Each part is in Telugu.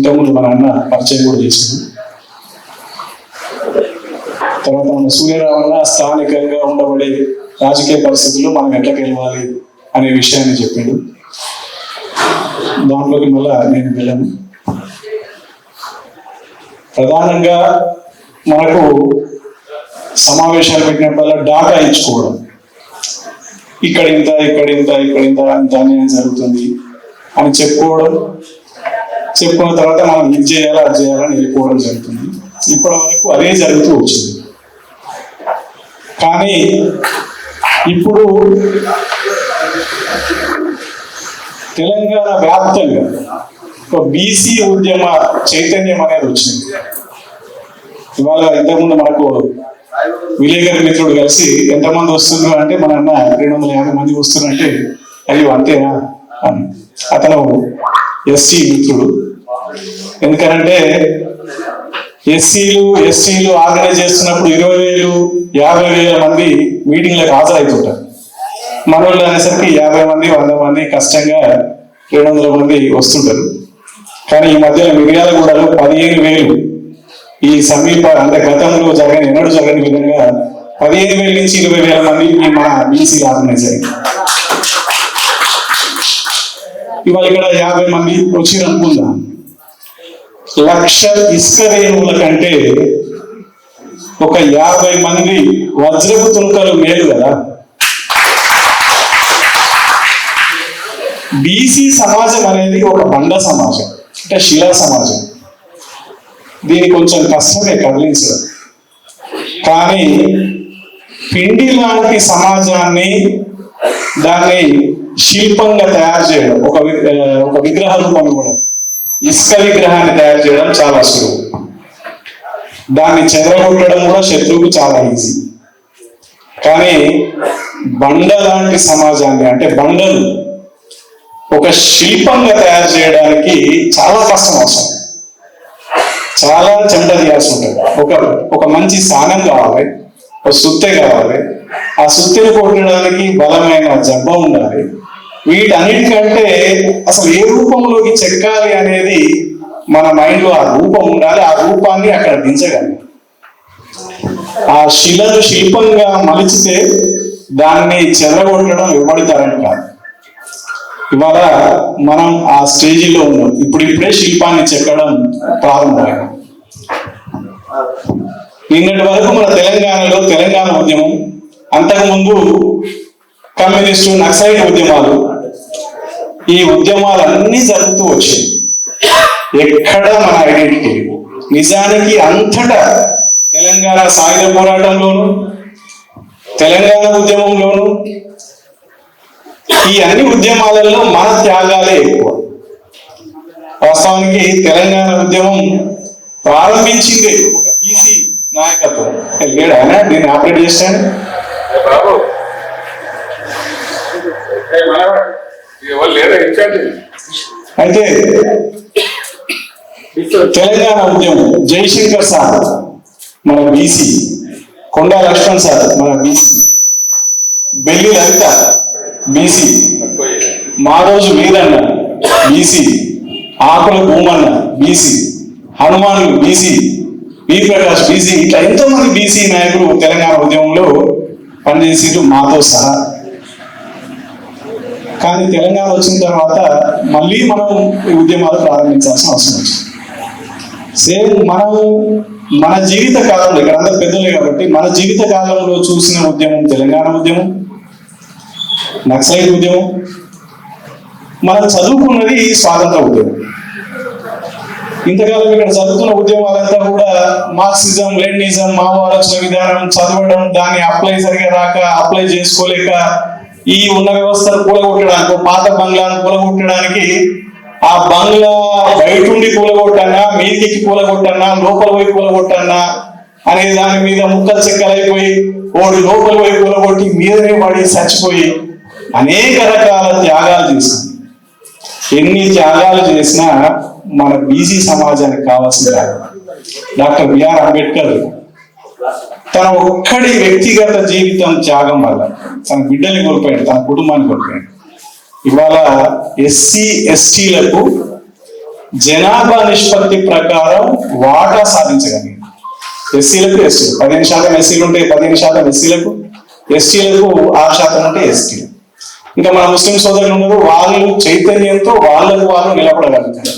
ఇంతకుముందు మన అన్న పరిచయం కూడా చేసింది. తర్వాత మన సూర్యరామన్న స్థానికంగా ఉండబడే రాజకీయ పరిస్థితుల్లో మనం ఎట్లా గెలవాలి అనే విషయాన్ని చెప్పాడు. దాంట్లోకి మళ్ళా నేను వెళ్ళాను. ప్రధానంగా మనకు సమావేశాలు పెట్టినప్పుడల్లా డాటా ఇచ్చుకోవడం. ఇక్కడ ఇంత ఇక్కడ ఇంత ఇక్కడ ఇంత ఇంత అన్యాయం జరుగుతుంది అని చెప్పుకోవడం. చెప్పుకున్న తర్వాత మనం ఇది చేయాలా అది చేయాలని వెళ్ళిపోవడం జరుగుతుంది. ఇప్పటి వరకు అదే జరుగుతూ వచ్చింది. కానీ ఇప్పుడు తెలంగాణ వ్యాప్తంగా ఒక బీసీ ఉద్యమ చైతన్యం అనేది వచ్చింది. ఇవాళ ఇంతకుముందు మనకు విలేకరి మిత్రుడు కలిసి ఎంతమంది వస్తున్నారు అంటే మన అన్న రెండు వందల యాభై మంది వస్తున్నారంటే అయ్యో అంతేనా? అని. అతను ఎస్సీ మిత్రుడు ఎందుకనంటే ఎస్సీలు ఎస్టీలు ఆర్గనైజ్ చేస్తున్నప్పుడు ఇరవై వేలు యాభై వేల మంది మీటింగ్లకు హాజరవుతుంటారు మన వాళ్ళు అనేసరికి యాభై మంది వంద మంది కష్టంగా రెండు వందల మంది వస్తుంటారు. కానీ ఈ మధ్యలో మిర్యాలగూడలో పదిహేను వేలు ఈ సమీప అంటే గతంలో జరగని ఎన్నడూ జరగని విధంగా పదిహేను వేల నుంచి ఇరవై వేల మంది మన బీసీ ఆర్గనైజ్ అయింది ఇవాళ ఇక్కడ యాభై మంది వచ్చి అనుకుందాం లక్ష ఇసుక రేణువుల కంటే ఒక యాభై మంది వజ్రపు తులకలు మేలు కదా. బీసీ సమాజం అనేది ఒక బండ సమాజం అంటే శిలా సమాజం. దీని కొంచెం కష్టమే కదిలించడం. కానీ పిండి లాంటి సమాజాన్ని దాన్ని శిల్పంగా తయారు చేయడం ఒక వి- ఒక విగ్రహ రూపం కూడా. ఇసుక విగ్రహాన్ని తయారు చేయడం చాలా సులువు. దాన్ని చెదరగొట్టడం కూడా శత్రువుకు చాలా ఈజీ. కానీ బండ లాంటి సమాజాన్ని అంటే బండలు ఒక శిల్పంగా తయారు చేయడానికి చాలా కష్టం అవసరం. చాలా చెమట తీయాల్సి ఉంటుంది. ఒక ఒక మంచి స్థానం కావాలి ఒక సుత్తె కావాలి. ఆ సుత్తెను కొట్టడానికి బలమైన జబ్బ ఉండాలి. వీటన్నిటికంటే అసలు ఏ రూపంలోకి చెక్కాలి అనేది మన మైండ్లో ఆ రూపం ఉండాలి ఆ రూపాన్ని అక్కడ దించగలి. ఆ శిలను శిల్పంగా మలిచితే దాన్ని చెదరగొట్టడం ఇవ్వబడతారని కాదు. ఇవాళ మనం ఆ స్టేజిలో ఉన్నాం. ఇప్పుడు ఇప్పుడే శిల్పాన్ని చెక్కడం ప్రారంభమైంది. నిన్నటి వరకు మన తెలంగాణలో తెలంగాణ ఉద్యమం అంతకుముందు కమ్యూనిస్టు నక్సలైట్ ఉద్యమాలు ఈ ఉద్యమాలన్నీ జరుగుతూ వచ్చాయి. ఎక్కడ మన ఐడెంటిటీ నిజానికి అంతటా తెలంగాణ సాయుధ పోరాటంలోను తెలంగాణ ఉద్యమంలోను ఈ అన్ని ఉద్యమాలలో మన త్యాగాలే ఎక్కువ. వాస్తవానికి తెలంగాణ ఉద్యమం ప్రారంభించింది ఒక బీసీ నాయకత్వం. లేడు? ఆయన నేను ఆపరేట్ చేశాను అయితే తెలంగాణ ఉద్యమం జయశంకర్ సార్ మన బీసీ కొండా లక్ష్మణ్ సార్ మన బీసీ బెల్లి లలిత బీసీ మా రోజు Veeranna BC Akula Bhoomanna BC Hanumanulu BC V Prakash BC ఇట్లా ఎంతో మంది బీసీ నాయకులు తెలంగాణ ఉద్యమంలో పనిచేసిరు మాతో సహా. కానీ తెలంగాణ వచ్చిన తర్వాత మళ్ళీ మనం ఈ ఉద్యమాలు ప్రారంభించాల్సిన అవసరం వచ్చింది సేమ్ మనం మన జీవిత కాలంలో ఇక్కడ అందరు పెద్దలే కాబట్టి మన జీవిత కాలంలో చూసిన ఉద్యమం తెలంగాణ ఉద్యమం నక్సలైట్ ఉద్యమం మనం చదువుకున్నది స్వాతంత్ర ఉద్యమం. ఇంతకాలం ఇక్కడ చదువుతున్న ఉద్యమాలంతా కూడా మార్క్సిజం లెనిజం మావో ఆలోచన విధానం చదవడం దాన్ని అప్లై సరిగా రాక అప్లై చేసుకోలేక ఈ ఉన్న వ్యవస్థను కూలగొట్టడానికి పాత బంగ్లాను కూలగొట్టడానికి ఆ బంగ్లా బయట ఉండి కూలగొట్టన్నా మీదికి కూలగొట్టన్నా లోపల పోయి కూలగొట్టన్నా అనే దాని మీద ముక్కలు చెక్కలైపోయి ఓడి లోపల పోయి కూలగొట్టి మీదనే పడి చచ్చిపోయి అనేక రకాల త్యాగాలు చేసింది ఎన్ని త్యాగాలు చేసినా మన బీసీ సమాజానికి కావాల్సిన డాక్టర్ బిఆర్ అంబేద్కర్ తన ఒక్కడి వ్యక్తిగత జీవితం త్యాగం వల్ల తన బిడ్డని కోల్పోయాడు తన కుటుంబాన్ని కోల్పోయాడు. ఇవాళ ఎస్సీ ఎస్టీలకు జనాభా నిష్పత్తి ప్రకారం వాటా సాధించగలిగింది ఎస్సీలకు ఎస్టీలు పదిహేను శాతం ఎస్సీలు ఉంటే పదిహేను శాతం ఎస్సీలకు ఎస్టీలకు ఆరు శాతం ఉంటే ఎస్టీలు. ఇంకా మన ముస్లిం సోదరులు ఉన్నారు వాళ్ళు చైతన్యంతో వాళ్ళకు వాళ్ళు నిలబడగలుగుతారు.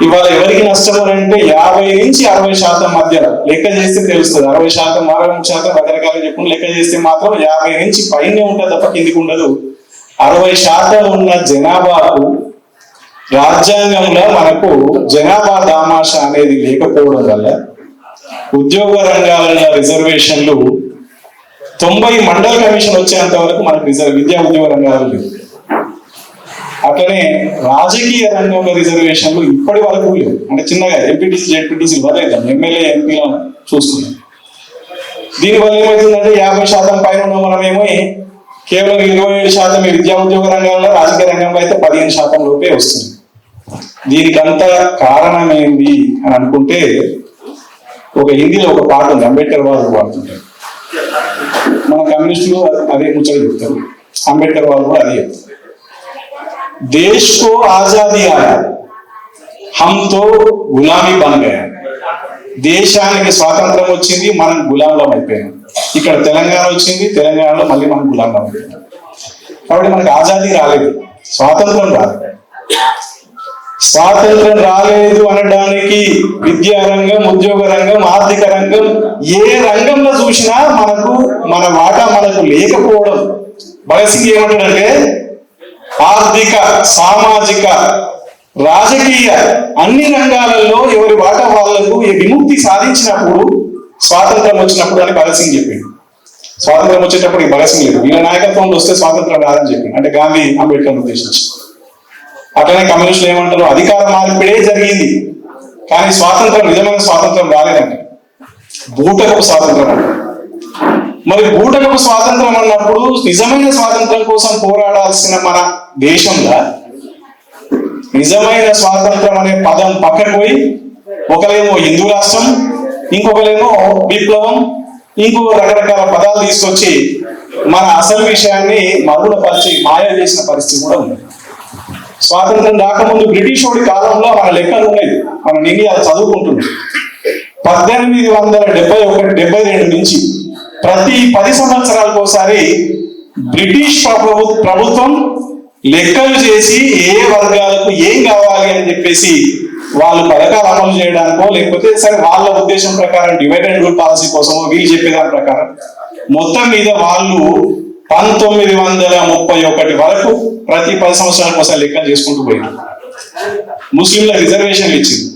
ఇవాళ ఎవరికి నష్టం అంటే యాభై నుంచి అరవై శాతం మధ్య లెక్క చేస్తే తెలుస్తుంది. అరవై శాతం అరవై శాతం రకరకాల చెప్పు లెక్క చేస్తే మాత్రం యాభై నుంచి పైనే ఉంటుంది తప్ప కిందికి ఉండదు. అరవై శాతం ఉన్న జనాభాకు రాజ్యాంగంలో మనకు జనాభా దామాష అనేది లేకపోవడం వల్ల ఉద్యోగ రంగాలలో రిజర్వేషన్లు తొంభై మండల కమిషన్ వచ్చేంత వరకు మనకు రిజర్వ్ విద్యా ఉద్యోగ రంగాలు లేవు. అట్లనే రాజకీయ రంగంలో రిజర్వేషన్లు ఇప్పటి వరకు లేవు. అంటే చిన్నగా ఎంపీటీసీ జెడ్పీటీసీ వదిలేద్దాం ఎమ్మెల్యే ఎంపీలను చూస్తున్నాం. దీనివల్ల ఏమవుతుందంటే యాభై శాతం పైన ఉన్న మనమేమో కేవలం ఇరవై ఏడు శాతం ఈ విద్యా ఉద్యోగ రంగంలో రాజకీయ రంగంలో అయితే పదిహేను శాతం లోపే వస్తుంది. దీనికంతా కారణం ఏంది అని అనుకుంటే ఒక హిందీలో ఒక పాట ఉంది అంబేద్కర్ వాళ్ళు పాడుతుంటారు. మన కమ్యూనిస్టులు అదే ముచ్చట చెప్తారు. అంబేద్కర్ వాళ్ళు కూడా అదే చెప్తారు. देश को आजादी आया हम तो గులామీ బన్ గయా దేశానికి స్వాతంత్రం వచ్చింది మనం గులాంలం అయిపోయాం ఇక్కడ తెలంగాణ వచ్చింది తెలంగాణలో మళ్ళీ మనం గులాంలం అయిపోయాం కాబట్టి మనకు ఆజాదీ రాలేదు స్వాతంత్రం రాలేదు స్వాతంత్రం రాలేదు అనడానికి విద్యా రంగం ఉద్యోగ రంగం ఆర్థిక రంగం ఏ రంగంలో చూసినా మనకు మన వాటా మనకు లేకపోవడం భగత్ సింగ్ ఏమంటాడంటే ఆర్థిక సామాజిక రాజకీయ అన్ని రంగాలలో ఎవరి వాటా వాళ్ళకు ఈ విముక్తి సాధించినప్పుడు స్వాతంత్రం వచ్చినప్పుడు అని భగత్ సింగ్ చెప్పిండు. స్వాతంత్రం వచ్చేటప్పుడు భగత్ సింగ్ లేదు. వీళ్ళ నాయకత్వంలో వస్తే స్వాతంత్రం రాదని చెప్పింది అంటే గాంధీ అంబేద్కర్ ఉద్దేశించి. అట్లనే కమ్యూనిస్టులు ఏమంటారు? అధికార మార్పిడే జరిగింది. కానీ స్వాతంత్రం నిజమైన స్వాతంత్రం రాలేదండి బూటకు స్వాతంత్రం అంటారు మరి బూటకపు స్వాతంత్రం అన్నప్పుడు నిజమైన స్వాతంత్రం కోసం పోరాడాల్సిన మన దేశంలో నిజమైన స్వాతంత్రం అనే పదం పక్కకు పోయి ఒకరేమో హిందూ రాష్ట్రం ఇంకొకరేమో విప్లవం ఇంకో రకరకాల పదాలు తీసుకొచ్చి మన అసలు విషయాన్ని మరుగునపరిచి మాయ చేసిన పరిస్థితి కూడా ఉంది. స్వాతంత్రం రాకముందు బ్రిటిష్ వాడి కాలంలో మన లెక్కలు ఉన్నాయి. మనం అది చదువుకుంటుంది పద్దెనిమిది వందల డెబ్బై ఒకటి డెబ్బై రెండు నుంచి ప్రతి పది సంవత్సరాలకు ఒకసారి బ్రిటిష్ ప్రభు ప్రభుత్వం లెక్కలు చేసి ఏ వర్గాలకు ఏం కావాలి అని చెప్పేసి వాళ్ళు పథకాలు అమలు చేయడానికో లేకపోతే సరే వాళ్ళ ఉద్దేశం ప్రకారం డివైడ్ అండ్ రూల్ పాలసీ కోసమో వీళ్ళు చెప్పేదాని ప్రకారం. మొత్తం మీద వాళ్ళు పంతొమ్మిది వందల ముప్పై ఒకటి వరకు ప్రతి పది సంవత్సరాలకు ఒకసారి లెక్కలు చేసుకుంటూ పోయినారు. ముస్లింల రిజర్వేషన్లు ఇచ్చింది.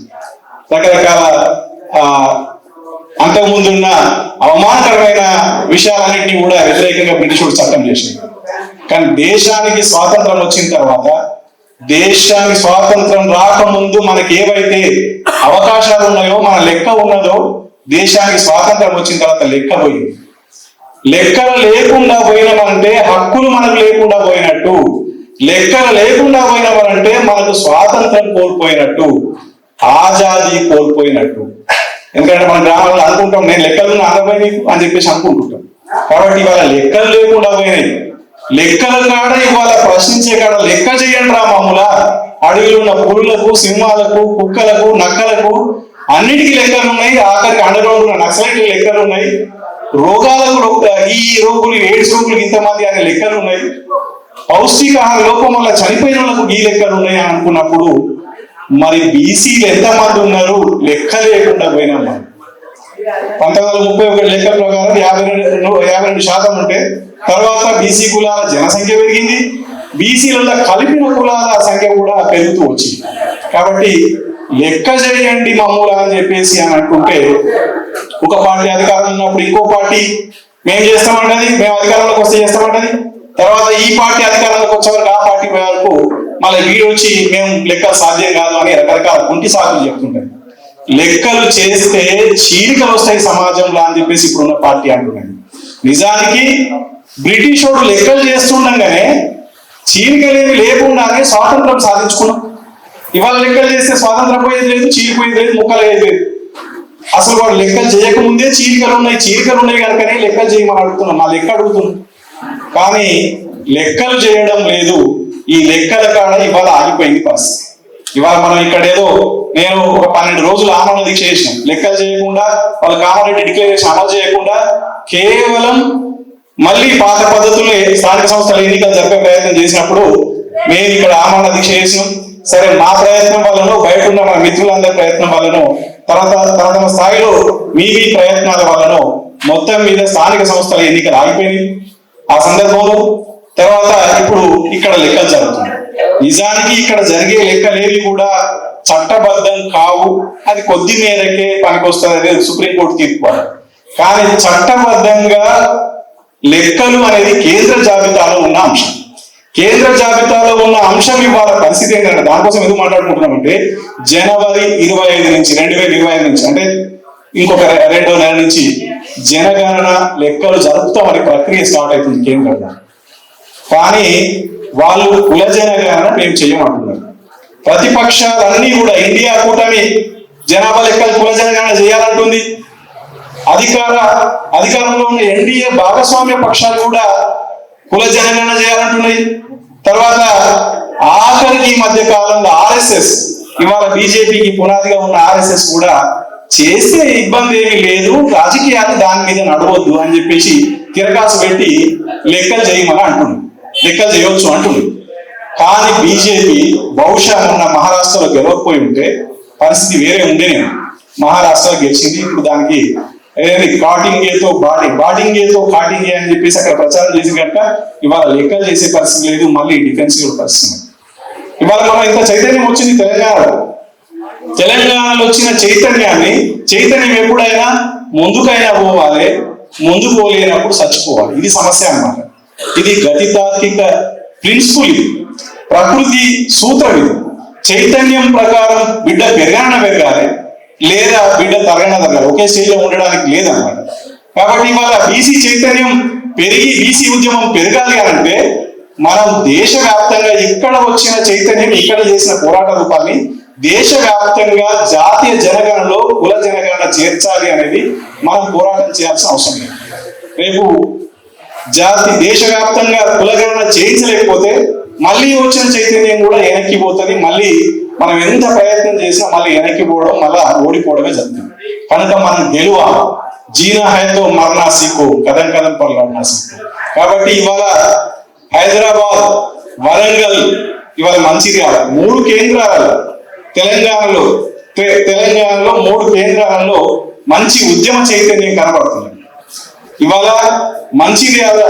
రకరకాల అంతకు ముందున్న అవమానకరమైన విషయాలన్నింటినీ కూడా వ్యతిరేకంగా బ్రిటిష్ చట్టం చేసింది కానీ దేశానికి స్వాతంత్రం వచ్చిన తర్వాత దేశానికి స్వాతంత్రం రాకముందు మనకి ఏవైతే అవకాశాలు ఉన్నాయో మన లెక్క ఉన్నదో దేశానికి స్వాతంత్రం వచ్చిన తర్వాత లెక్క పోయింది. లెక్కలు లేకుండా పోయినామంటే హక్కులు మనకు లేకుండా పోయినట్టు లెక్కలు లేకుండా పోయినామంటే మనకు స్వాతంత్రం కోల్పోయినట్టు ఆజాదీ కోల్పోయినట్టు. ఎందుకంటే మన గ్రామాల్లో అనుకుంటాం నేను లెక్కలు ఆంధ్రపోయి అని చెప్పేసి అనుకుంటుంటాం. కాబట్టి ఇవాళ లెక్కలు లేకుండా పోయినాయి. లెక్కల కాడ ఇవాళ ప్రశ్నించే కాడ లెక్క చేయండి రా మామూల. అడవిలో ఉన్న పురులకు సింహాలకు కుక్కలకు నక్కలకు అన్నిటికీ లెక్కలు ఉన్నాయి. ఆఖరికి అండర్గ్రౌండ్ ఉన్న నక్సలైట్ లెక్కలు ఉన్నాయి. రోగాలకు ఈ రోగులు ఎయిడ్స్ రోగులు ఇంతమంది అనే లెక్కలు ఉన్నాయి. పౌష్టికాహార లోపం వల్ల చనిపోయిన వాళ్ళకు ఈ లెక్కలు ఉన్నాయి అనుకున్నప్పుడు మరి బీసీలు ఎంతమంది ఉన్నారు? లెక్క లేకుండా పోయినాం మనం. పంతొమ్మిది వందల ముప్పై ఒకటి లెక్కల ప్రకారం యాభై రెండు యాభై రెండు శాతం ఉంటే తర్వాత బీసీ కులాల జనసంఖ్య పెరిగింది. బీసీలలో కలిపిన కులాల సంఖ్య కూడా పెరుగుతూ వచ్చింది. కాబట్టి లెక్క చేయండి మామూలు అని చెప్పేసి అని అంటుంటే ఒక పార్టీ అధికారంలో ఉన్నప్పుడు ఇంకో పార్టీ మేము చేస్తామంటది మేము అధికారంలోకి వస్తే చేస్తామంటది. తర్వాత ఈ పార్టీ అధికారంలోకి వచ్చే వరకు ఆ పార్టీ పోయే వరకు మళ్ళీ వీడు వచ్చి మేము లెక్క సాధ్యం కాదు అని రకరకాల కుంటి సాకులు చెప్తుంటారు. లెక్కలు చేస్తే చీలికలు వస్తాయి సమాజంలో అని చెప్పేసి ఇప్పుడున్న పార్టీ అంటున్నాడు. నిజానికి బ్రిటిష్ వాడు లెక్కలు చేస్తుండగానే చీలికలేవి లేకుండానే స్వాతంత్రం సాధించుకున్నాం. ఇవాళ లెక్కలు చేస్తే స్వాతంత్రం పోయేది లేదు చీలిపోయేది లేదు ముక్కలు లేదు అసలు వాడు లెక్కలు చేయకముందే చీలికలు ఉన్నాయి చీలికలు ఉన్నాయి కనుకనే లెక్కలు చేయమని అడుగుతున్నాం. మా లెక్క అడుగుతున్నాం. కానీ లెక్కలు చేయడం లేదు. ఈ లెక్కల కాడ ఇవాళ ఆగిపోయింది పరిస్థితి. ఇవాళ మనం ఇక్కడ ఏదో నేను ఒక పన్నెండు రోజులు ఆమరణ దీక్ష చేసిన. లెక్కలు చేయకుండా వాళ్ళ కామారెడ్డి డిక్లరేషన్ అమలు చేయకుండా కేవలం మళ్ళీ పాత పద్ధతులే స్థానిక సంస్థల ఎన్నికలు జరిపే ప్రయత్నం చేసినప్పుడు మేము ఇక్కడ ఆమరణ దీక్ష చేసినాం. సరే మా ప్రయత్నం వలన బయట ఉన్న మన మిత్రులందరి ప్రయత్నం వలన తర్వాత తన స్థాయిలో మీ మీ ప్రయత్నాల వలన మొత్తం మీద స్థానిక సంస్థల ఎన్నికలు ఆగిపోయినాయి. ఆ సందర్భంలో తర్వాత ఇప్పుడు ఇక్కడ లెక్కలు జరుగుతుంది నిజానికి ఇక్కడ జరిగే లెక్కలేవి కూడా చట్టబద్ధం కావు. అది కొద్ది మేరకే పనికొస్తుంది అనేది సుప్రీంకోర్టు తీర్పు కానీ చట్టబద్ధంగా లెక్కలు అనేది కేంద్ర జాబితాలో ఉన్న అంశం. కేంద్ర జాబితాలో ఉన్న అంశం ఇవాళ పరిస్థితి ఏంటంటే దానికోసం ఎందుకు మాట్లాడుకుంటున్నామంటే జనవరి ఇరవై ఐదు నుంచి రెండు వేల ఇరవై ఐదు నుంచి అంటే ఇంకొక రెండో నెల నుంచి జనగణన లెక్కలు జరుపుతామని ప్రక్రియ స్టార్ట్ అవుతుంది కేంద్రంలో. కానీ వాళ్ళు కుల జనగణన మేము చేయమంటున్నారు ప్రతిపక్షాలన్నీ కూడా ఇండియా కూటమి జనాభా లెక్కలు కుల జనగణన చేయాలంటుంది. అధికార అధికారంలో ఉన్న ఎన్డీఏ భాగస్వామ్య పక్షాలు కూడా కుల జనగణన చేయాలంటున్నాయి. తర్వాత ఆఖరికి ఈ మధ్య కాలంలో ఆర్ఎస్ఎస్ ఇవాళ బీజేపీకి పునాదిగా ఉన్న ఆర్ఎస్ఎస్ కూడా చేస్తే ఇబ్బంది ఏమీ లేదు రాజకీయాలు దాని మీద నడవద్దు అని చెప్పేసి తిరకాసు పెట్టి లెక్కలు చేయమని అంటుంది. లెక్కలు చేయొచ్చు అంటుంది. కానీ బీజేపీ బహుశా మొన్న మహారాష్ట్రలో గెలవకపోయి ఉంటే పరిస్థితి వేరే ఉంటేనే మహారాష్ట్రలో గెలిచింది ఇప్పుడు దానికి ఏది కాటింగేతో బాడీ బాడింగేతో కాటింగే అని చెప్పేసి అక్కడ ప్రచారం చేసి కనుక ఇవాళ లెక్కలు చేసే పరిస్థితి లేదు మళ్ళీ డిఫెన్సివ్ పరిస్థితి. ఇవాళ మనం ఇంత చైతన్యం వచ్చింది తెలంగాణలో. తెలంగాణలో వచ్చిన చైతన్యాన్ని చైతన్యం ఎప్పుడైనా ముందుకైనా పోవాలి ముందు పోలేనప్పుడు చచ్చిపోవాలి. ఇది సమస్య అన్నమాట. ఇది గతితాత్విక ప్రిన్సిపుల్ ఇది. ప్రకృతి సూత్రం ఇది. చైతన్యం ప్రకారం బిడ్డ పెరగాన పెరగాలి లేదా బిడ్డ తరగన తరగాలి. ఒకే స్టేజ్లో ఉండడానికి లేదన్నమాట. కాబట్టి ఇవాళ బీసీ చైతన్యం పెరిగి బీసీ ఉద్యమం పెరగాలి అని అంటే మనం దేశవ్యాప్తంగా ఇక్కడ వచ్చిన చైతన్యం ఇక్కడ చేసిన పోరాట రూపాన్ని దేశవ్యాప్తంగా జాతీయ జనగణలో కుల జనగణన చేర్చాలి అనేది మనం పోరాటం చేయాల్సిన అవసరం లేదు. రేపు జాతి దేశవ్యాప్తంగా కులగణన చేయించలేకపోతే మళ్ళీ వచ్చిన చైతన్యం కూడా వెనక్కి పోతుంది. మళ్ళీ మనం ఎంత ప్రయత్నం చేసినా మళ్ళీ వెనక్కి పోవడం మళ్ళా ఓడిపోవడమే జరుగుతుంది. కనుక మనం గెలువాలి జీనా హైతో మరణా సీకు కదం కదం పనులు లడ్నా సీకు. కాబట్టి ఇవాళ హైదరాబాద్ వరంగల్ ఇవాళ మంచిర్యాల మూడు కేంద్రాలు తెలంగాణలో తెలంగాణలో మూడు కేంద్రాలలో మంచి ఉద్యమ చైతన్యం కనబడుతుంది. ఇవాళ మంచిర్యాల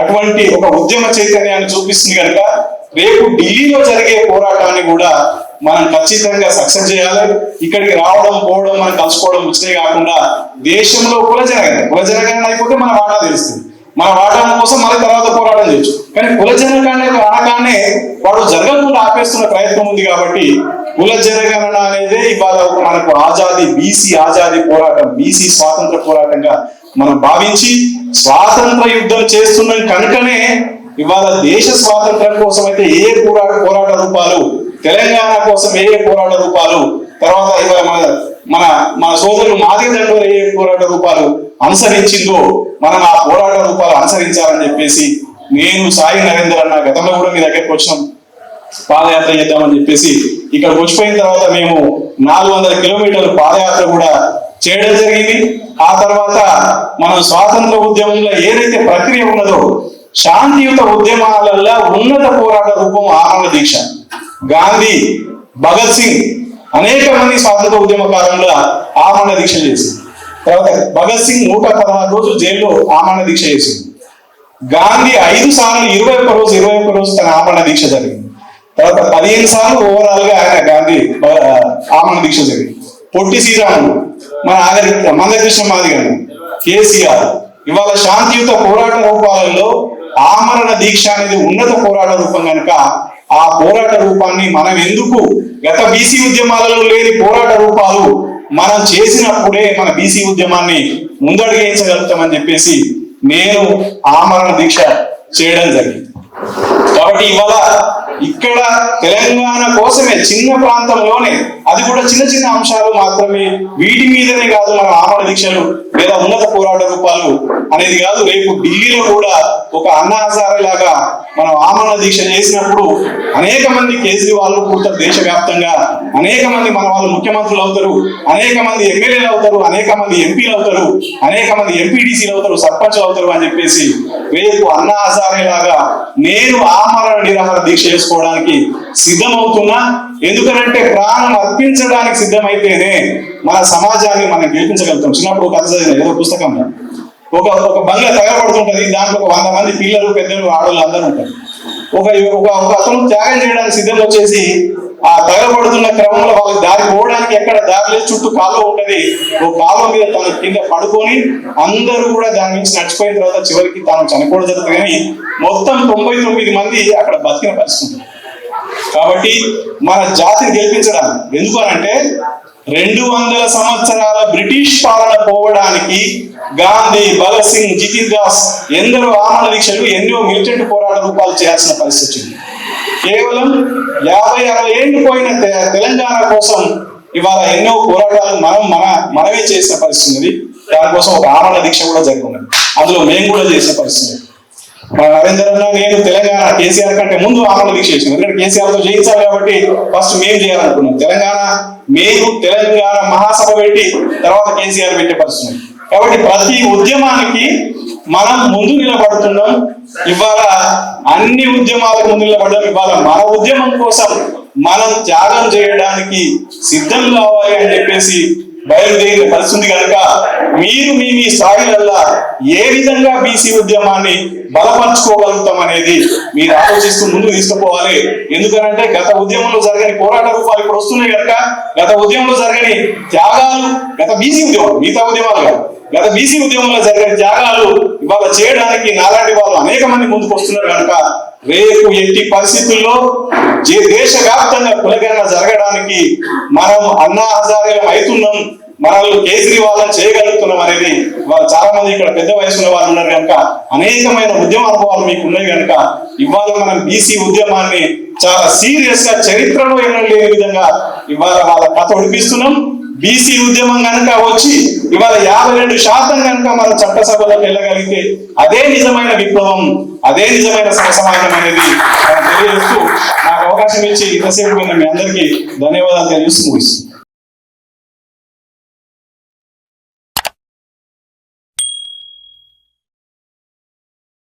అటువంటి ఒక ఉద్యమ చైతన్యాన్ని చూపిస్తుంది కనుక రేపు ఢిల్లీలో జరిగే పోరాటాన్ని కూడా మనం ఖచ్చితంగా సక్సెస్ చేయాలి. ఇక్కడికి రావడం పోవడం మనం కలుసుకోవడం ముచ్చటే కాకుండా దేశంలో కుల జనగణన కుల జనగణన అయిపోతే మన వాటా తెలుస్తుంది. మన వాటా కోసం మళ్ళీ తర్వాత పోరాటం చేయొచ్చు. కానీ కుల జనగణన అనగానే వాడు చేస్తున్న ప్రయత్నం ఉంది కాబట్టి కుల జనగణన అనేది ఇవాళ మనకు ఆజాది బీసీ ఆజాది పోరాటం బీసీ స్వాతంత్ర పోరాటంగా మనం భావించి స్వాతంత్ర యుద్ధం చేస్తున్నాం కనుకనే ఇవాళ దేశ స్వాతంత్రం కోసం అయితే ఏ పోరాట పోరాట రూపాలు తెలంగాణ కోసం ఏ పోరాట రూపాలు తర్వాత ఇవాళ మన మన మన సోదరులు మాదిగ ఏ పోరాట రూపాలు అనుసరించిందో మనం ఆ పోరాట రూపాలు అనుసరించాలని చెప్పేసి నేను సాయి నరేందర్ అన్న గతంలో కూడా మీ దగ్గరకు వచ్చినాం. పాదయాత్ర చేద్దామని చెప్పేసి ఇక్కడ వచ్చిపోయిన తర్వాత మేము నాలుగు వందల కిలోమీటర్లు పాదయాత్ర కూడా చేయడం జరిగింది. ఆ తర్వాత మనం స్వాతంత్ర ఉద్యమంలో ఏదైతే ప్రక్రియ ఉన్నదో శాంతియుత ఉద్యమాలలో ఉన్నత పోరాట రూపం ఆమరణ దీక్ష. గాంధీ భగత్ సింగ్ అనేక మంది స్వాతంత్ర ఉద్యమ కాలంలో ఆమరణ దీక్ష చేసింది. తర్వాత భగత్ సింగ్ నూట పదహారు రోజులు జైల్లో ఆమరణ దీక్ష చేసింది. గాంధీ ఐదు సార్లు ఇరవై ఒక్క రోజు ఇరవై ఒక్క రోజు తన ఆమరణ దీక్ష జరిగింది. తర్వాత పదిహేను సార్లు ఓవరాల్గా ఆయన గాంధీ ఆమరణ దీక్ష జరిగింది పొట్టి శ్రీరాములు మన ఆగరి మందకృష్ణ మాదిగని కేసీఆర్. ఇవాళ శాంతియుత పోరాట రూపాలలో ఆమరణ దీక్ష అనేది ఉన్నత పోరాట రూపం కనుక ఆ పోరాట రూపాన్ని మనం ఎందుకు గత బీసీ ఉద్యమాలలో లేని పోరాట రూపాలు మనం చేసినప్పుడే మన బీసీ ఉద్యమాన్ని ముందడుగేయించగలుగుతామని చెప్పేసి నేను ఆమరణ దీక్ష చేయడం జరిగింది. కాబట్టి ఇవాళ ఇక్కడ తెలంగాణ కోసమే చిన్న ప్రాంతంలోనే అది కూడా చిన్న చిన్న అంశాలు మాత్రమే. వీటి మీదనే కాదు మన ఆమరణ దీక్షలు లేదా ఉన్నత పోరాట రూపాలు అనేది కాదు. రేపు ఢిల్లీలో కూడా ఒక అన్నా లాగా మనం ఆమరణ దీక్ష చేసినప్పుడు అనేక మంది కేజ్రీవాల్ పూర్త దేశవ్యాప్తంగా అనేక మంది మన వాళ్ళు ముఖ్యమంత్రులు అవుతారు అనేక మంది ఎమ్మెల్యేలు అవుతారు అనేక మంది ఎంపీలు అవుతారు అనేక మంది ఎంపీడీసీలు అవుతారు సర్పంచ్లు అవుతారు అని చెప్పేసి రేపు అన్నా లాగా నేను ఆమరణ నిరాహార దీక్ష చేసుకోవడానికి సిద్ధమవుతున్నా. ఎందుకనంటే ప్రాణం అర్పించడానికి సిద్ధమైతేనే మన సమాజాన్ని మనం గెలిపించగలుగుతాం. చిన్నప్పుడు కథ చదివిన ఏదో పుస్తకంలో ఒక ఒక బంగ్లా తగలబడుతుంటది. దాంట్లో ఒక వంద మంది పిల్లలు పెద్దలు ఆడవాళ్ళు అందరూ ఉంటారు. ఒక ఒక ఒక అతను త్యాగం చేయడానికి సిద్ధం వచ్చేసి ఆ తగలబడుతున్న క్రమంలో వాళ్ళకి దారి పోవడానికి ఎక్కడ దారి లేదు చుట్టూ కాలువ ఉంటది. ఓ కాలువ మీద తన కింద పడుకొని అందరూ కూడా దాని నుంచి నడిచిపోయిన తర్వాత చివరికి తాను చనిపోవడం జరుగుతుంది. కానీ మొత్తం తొంభై తొమ్మిది మంది అక్కడ బతికిన పరిస్థితి. కాబట్టి మన జాతిని గెలిపించడానికి ఎందుకు అంటే రెండు వందల సంవత్సరాల బ్రిటిష్ పాలన పోవడానికి గాంధీ భగత్ సింగ్ జితిన్ దాస్ ఎందరో ఆమరణ దీక్షలు ఎన్నో మిలిటెంట్ పోరాట రూపాలు చేయాల్సిన పరిస్థితి వచ్చింది. కేవలం యాభై అరవై ఏళ్ళు పోయిన తె- తెలంగాణ కోసం ఇవాళ ఎన్నో పోరాటాలు మనం మన మనమే చేసిన పరిస్థితి ఉంది దానికోసం ఒక ఆమరణ దీక్ష కూడా జరుగుతుంది అందులో మేము కూడా చేసిన పరిస్థితి. మన నరేంద్ర నేను తెలంగాణ కేసీఆర్ కంటే ముందు ఆమరణ దీక్ష చేసిన. ఎందుకంటే కేసీఆర్తో చేయించాలి కాబట్టి ఫస్ట్ మేము చేయాలనుకున్నాం. తెలంగాణ మేము తెలంగాణ మహాసభ పెట్టి తర్వాత కేసీఆర్ పెట్టే పరిస్థితి కాబట్టి ప్రతి ఉద్యమానికి మనం ముందు నిలబడుతున్నాం ఇవాళ అన్ని ఉద్యమాలకు ముందు నిలబడడం ఇవాళ మన ఉద్యమం కోసం మనం త్యాగం చేయడానికి సిద్ధం కావాలి అని చెప్పేసి బయలుదేరిన పరిస్థితి కనుక మీరు మీ మీ స్థాయిలల్లా ఏ విధంగా బీసీ ఉద్యమాన్ని బలపరచుకోగలుగుతాం అనేది మీరు ఆలోచిస్తూ ముందుకు తీసుకుపోవాలి. ఎందుకంటే గత ఉద్యమంలో జరగని పోరాట రూపాలు ఇప్పుడు వస్తున్నాయి కనుక గత ఉద్యమంలో జరగని త్యాగాలు గత బీసీ ఉద్యమం మిగతా ఉద్యమాలు కాదు. గత బీసీ ఉద్యమంలో జరిగిన త్యాగాలు ఇవాళ చేయడానికి నాలాంటి వాళ్ళు అనేక మంది ముందుకు వస్తున్నారు కనుక రేపు ఎట్టి పరిస్థితుల్లో దేశవ్యాప్తంగా కులగణన జరగడానికి మనం అన్నా హజారీలు అవుతున్నాం మనల్ని కేజ్రీవాల్ చేయగలుగుతున్నాం అనేది వాళ్ళు చాలా మంది ఇక్కడ పెద్ద వయసులో వాళ్ళు ఉన్నారు కనుక అనేకమైన ఉద్యమ అనుభవాలు మీకు ఉన్నాయి కనుక ఇవాళ మనం బీసీ ఉద్యమాన్ని చాలా సీరియస్గా చరిత్రలో ఎన్నో లేని విధంగా ఇవాళ వాళ్ళ కథ ఉడిపిస్తున్నాం బీసీ ఉద్యమం కనుక వచ్చి ఇవాళ యాభై రెండు శాతం కనుక మనం చట్టసభలో వెళ్ళగలిగితే అదే నిజమైన విప్లవం అదే నిజమైన సమసమాజం అనేది తెలియజేస్తూ నాకు అవకాశం ఇచ్చి ఇంతసేపు మీ అందరికీ ధన్యవాదాలు తెలియజేస్తూ ముగిస్తుంది